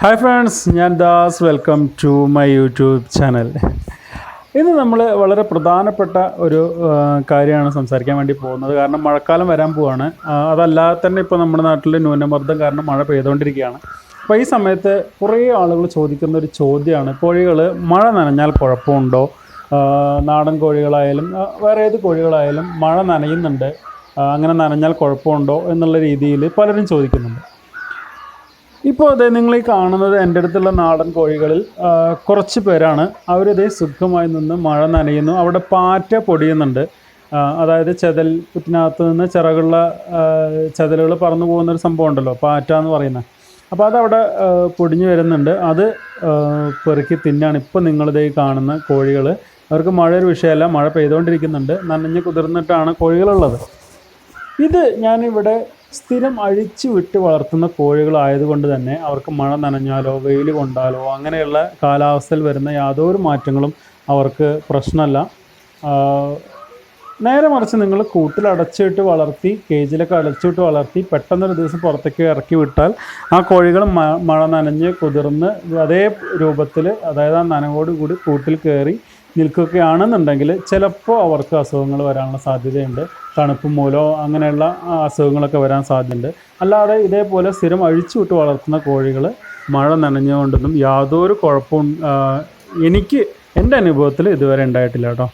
Hi friends ഞാൻ Das. Welcome to my YouTube channel ഇന്ന് നമ്മൾ വളരെ പ്രധാനപ്പെട്ട ഒരു കാര്യമാണ് സംസാരിക്കാൻ വേണ്ടി പോകുന്നത്. കാരണം മഴക്കാലം വരാൻ പോവാണ്. അതല്ലാതെ തന്നെ ഇപ്പോൾ നമ്മുടെ നാട്ടിൽ ന്യൂനമർദ്ദം കാരണം മഴ പെയ്തുകൊണ്ടിരിക്കുകയാണ് അപ്പോൾ ഈ സമയത്ത് കുറേ ആളുകൾ ചോദിക്കുന്ന ഒരു ചോദ്യമാണ്. കോഴികൾ മഴ നനഞ്ഞാൽ കുഴപ്പമുണ്ടോ? നാടൻ കോഴികളായാലും വേറെ ഏത് കോഴികളായാലും മഴ നനയുന്നുണ്ട്. അങ്ങനെ നനഞ്ഞാൽ കുഴപ്പമുണ്ടോ എന്നുള്ള രീതിയിൽ പലരും ചോദിക്കുന്നുണ്ട്. ഇപ്പോൾ അതെ നിങ്ങൾ ഈ കാണുന്നത് എന്റെ അടുത്തുള്ള നാടൻ കോഴികളിൽ കുറച്ച് പേരാണ്. അവരിതേ സുഖമായി നിന്ന് മഴ നനയുന്നു. അവിടെ പാറ്റ പൊടിയുന്നുണ്ട്. അതായത് ചെതൽ പുറ്റിനകത്ത് നിന്ന് ചിറകുള്ള ചെതലുകൾ പറന്നു പോകുന്നൊരു സംഭവം ഉണ്ടല്ലോ പാറ്റ എന്ന് പറയുന്നത് അപ്പോൾ അതവിടെ പൊടിഞ്ഞു വരുന്നുണ്ട്. അത് പെറുക്കി തിന്നാണ് ഇപ്പോൾ നിങ്ങളിതേ കാണുന്ന കോഴികൾ അവർക്ക് മഴ ഒരു വിഷയമല്ല മഴ പെയ്തുകൊണ്ടിരിക്കുന്നുണ്ട്. നനഞ്ഞ് കുതിർന്നിട്ടാണ് കോഴികളുള്ളത്. ഇത് ഞാനിവിടെ സ്ഥിരം അഴിച്ചു വിട്ട് വളർത്തുന്ന കോഴികളായതുകൊണ്ട് തന്നെ അവർക്ക് മഴ നനഞ്ഞാലോ വെയിൽ കൊണ്ടാലോ അങ്ങനെയുള്ള കാലാവസ്ഥയിൽ വരുന്ന യാതൊരു മാറ്റങ്ങളും അവർക്ക് പ്രശ്നമല്ല. നേരെ മറിച്ച് നിങ്ങൾ കൂട്ടിൽ അടച്ചിട്ട് വളർത്തി കേജിലൊക്കെ അടച്ചിട്ട് വളർത്തി പെട്ടെന്നൊരു ദിവസം പുറത്തേക്ക് ഇറക്കി വിട്ടാൽ ആ കോഴികൾ മഴ നനഞ്ഞ് കുതിർന്ന് അതേ രൂപത്തിൽ അതായത് ആ നനവോട് കൂടി കൂട്ടിൽ കയറി നിൽക്കുകയാണെന്നുണ്ടെങ്കിൽ ചിലപ്പോൾ അവർക്ക് അസുഖങ്ങൾ വരാനുള്ള സാധ്യതയുണ്ട്. തണുപ്പ് മൂലമോ അങ്ങനെയുള്ള അസുഖങ്ങളൊക്കെ വരാൻ സാധ്യതയുണ്ട്. അല്ലാതെ ഇതേപോലെ സ്ഥിരം അഴിച്ചുവിട്ട് വളർത്തുന്ന കോഴികൾ മഴ നനഞ്ഞുകൊണ്ടൊന്നും യാതൊരു കുഴപ്പവും എനിക്ക് എന്റെ അനുഭവത്തിൽ ഇതുവരെ ഉണ്ടായിട്ടില്ല കേട്ടോ.